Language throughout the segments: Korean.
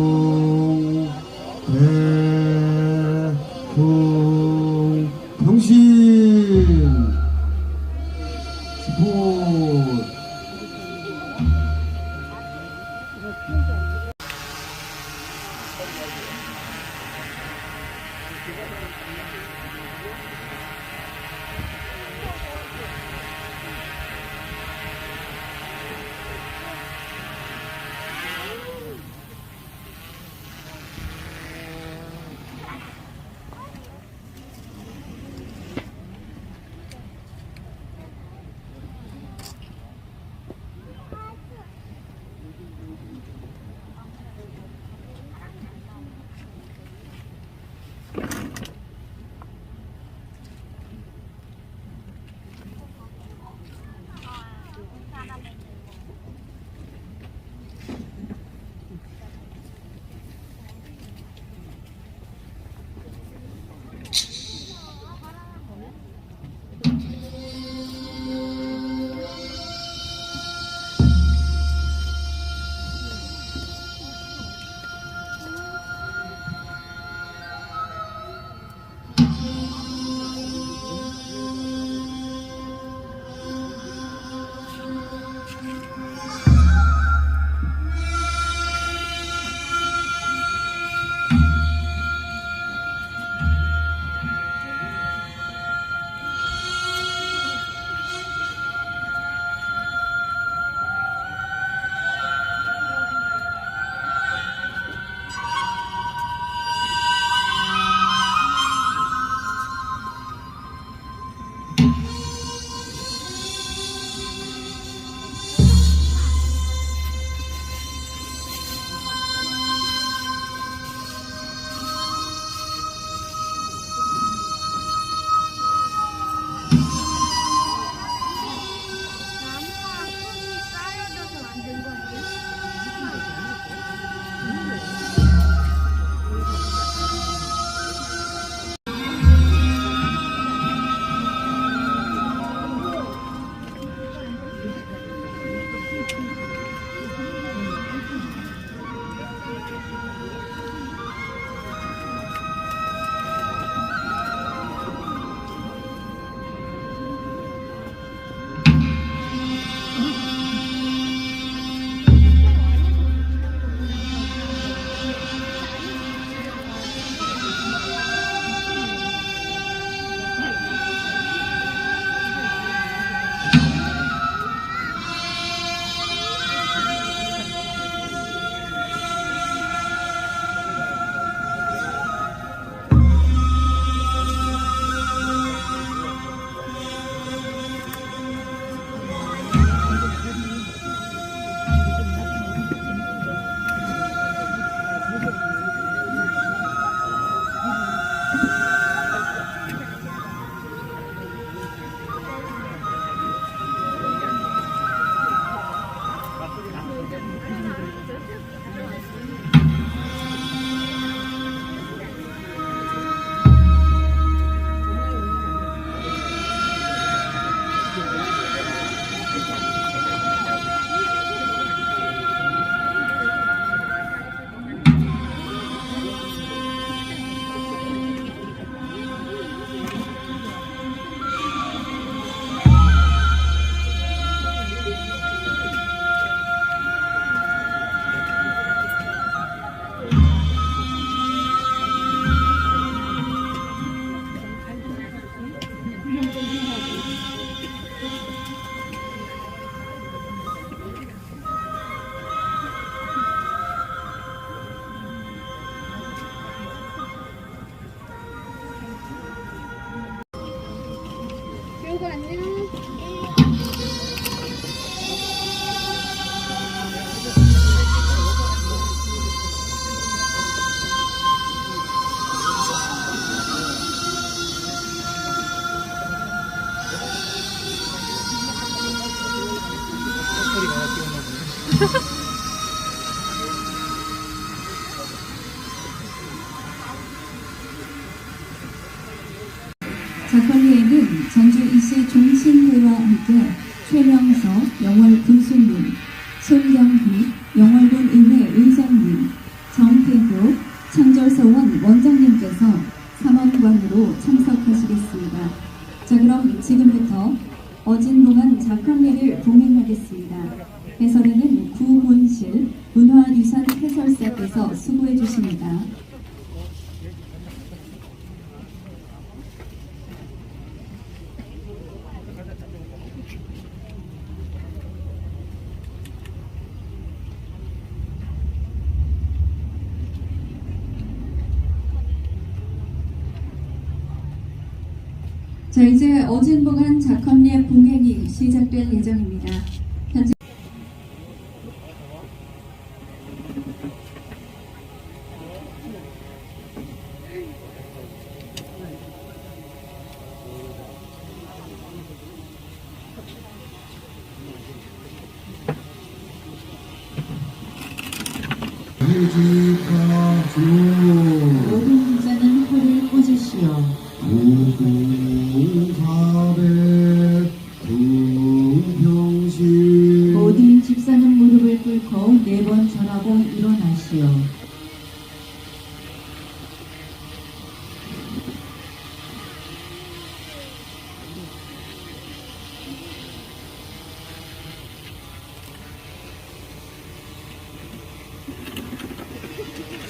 대 원장님께서 삼원관으로 참석하시겠습니다. 자 그럼 지금부터 어진 동안 작품회를 봉행하겠습니다. 해설에는 구본실 문화유산 해설사께서 수고해 주십니다. 자 이제 어진봉한 작업례 봉행이 시작될 예정입니다. 현재 모든 자는 허를 꽂으시오. 등평신 모든 집사는 무릎을 꿇고 네 번 절하고 일어나시오.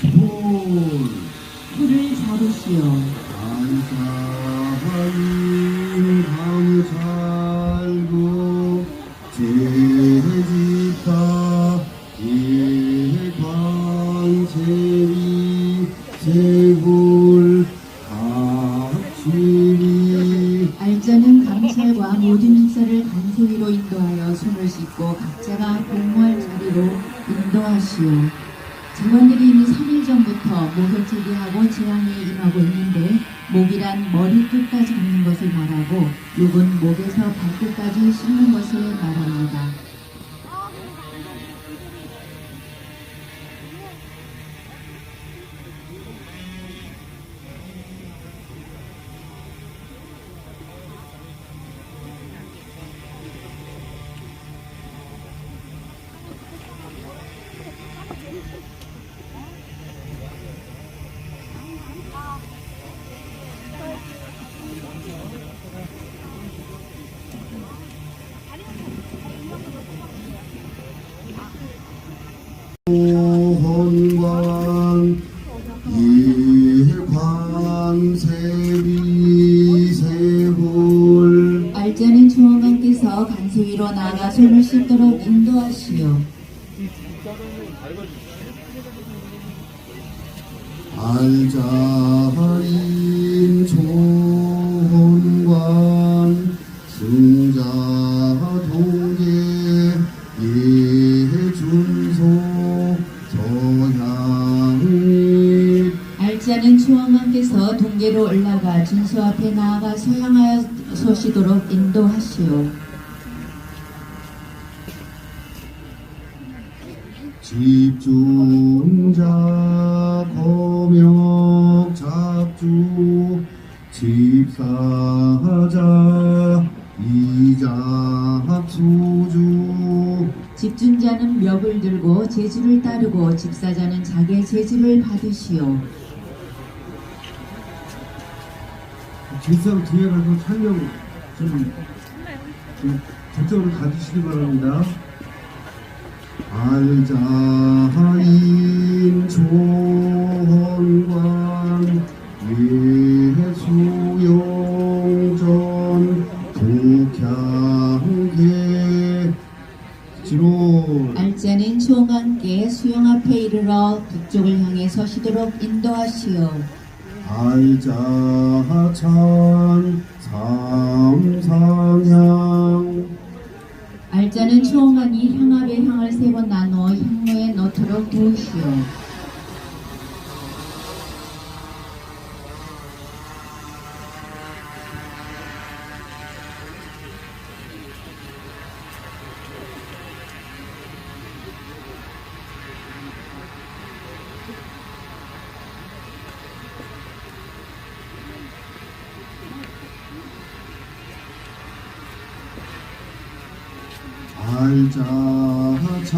손 풀을 잡으시오. 감찰과 모든 집사를 간소히로 인도하여 손을 씻고 각자가 공무할 자리로 인도하시오. 직원들이 이미 3일 전부터 목욕제기하고 재앙에 임하고 있는데 목이란 머리 끝까지 굽는 것을 말하고 욕은 목에서 발끝까지 씻는 것을 말합니다. 세골 알자는 중원관께서 간소히로 나아가 손을 씻도록 인도하시오. 알자인 알자는 중원관께서 동계로 올라가 준수 앞에 나아가 서양하여 서시도록 인도하시오. 집중자 거명 잡주 집사자 이자 수주 집준자는 멱을 들고 제주를 따르고 집사자는 자기의 제주를 받으시오. 질상 뒤에 가서 촬영 좀, 좀 적극적으로 가주시기 바랍니다. 알자인 조헌관 예수용전 북향계 지로 알자는 총관께 수영 앞에 이르러 북쪽을 향해 서시도록 인도하시오. 알자찬 삼상향 알자는 총관이 향압의 향을 세 번 나누어 향로에 넣도록 도우시오. 알자찬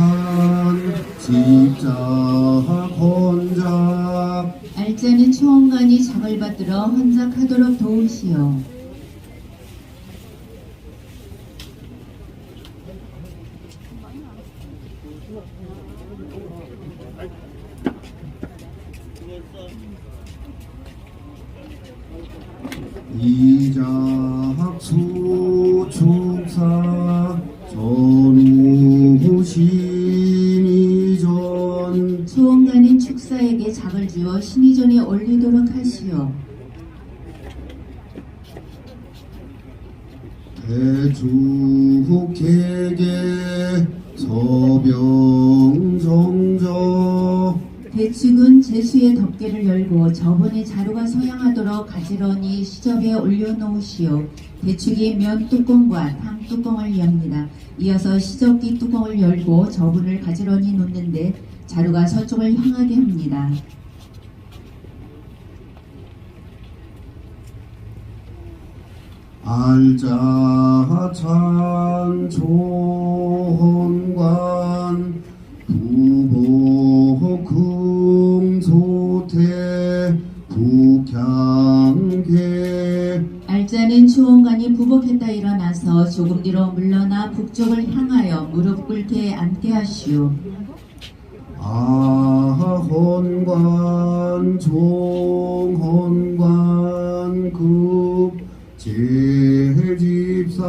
집자 권자 알자는 초원관이 장을 받들어 헌작하도록 도우시오. 축사에게 작을 주어 신의전에 올리도록 하시오. 대주국회계 서병정저 대축은 제수의 덮개를 열고 저분의 자루가 서양하도록 가지런히 시접에 올려놓으시오. 대축이 면 뚜껑과 탕 뚜껑을 엽니다. 이어서 시접기 뚜껑을 열고 저분을 가지런히 놓는데 자루가 서쪽을 향하게 합니다. 알자 찬조헌관 알자는 추원관이 부복했다 일어나서 조금 뒤로 물러나 북쪽을 향하여 무릎 꿇게 앉게 하시오. 아헌관 종헌관 급 제집사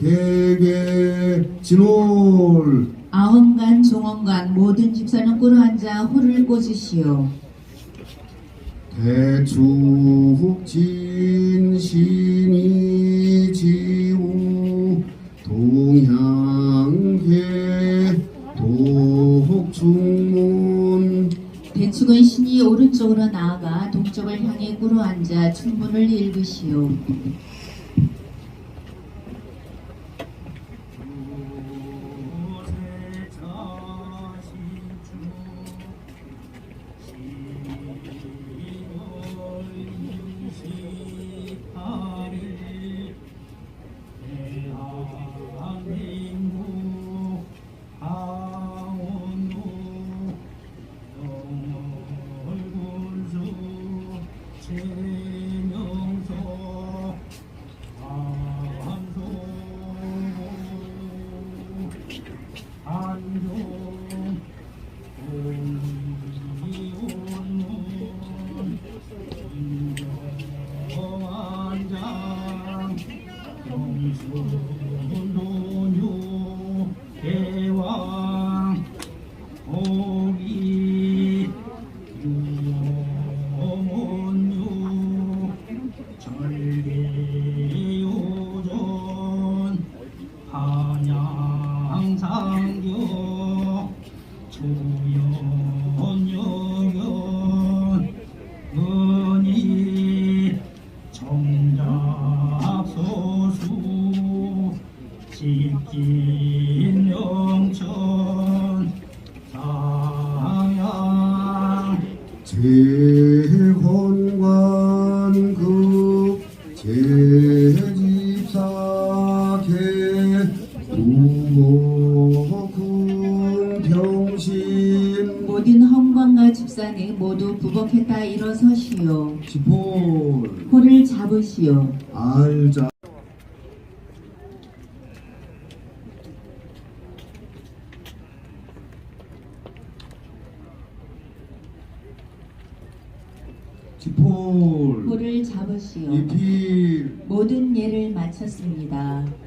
개개 진홀 아헌관 종헌관 모든 집사는 꿇어 앉아 호를 꽂으시오. 대축진 신이 지우 동향계 독중문 대축은 신이 오른쪽으로 나아가 동쪽을 향해 꿇어 앉아 충문을 읽으시오. 집사는 모두 부복했다 일어서시오. 지폴 호를 잡으시오. 알자 지폴 호를 잡으시오. 이필 모든 예를 마쳤습니다.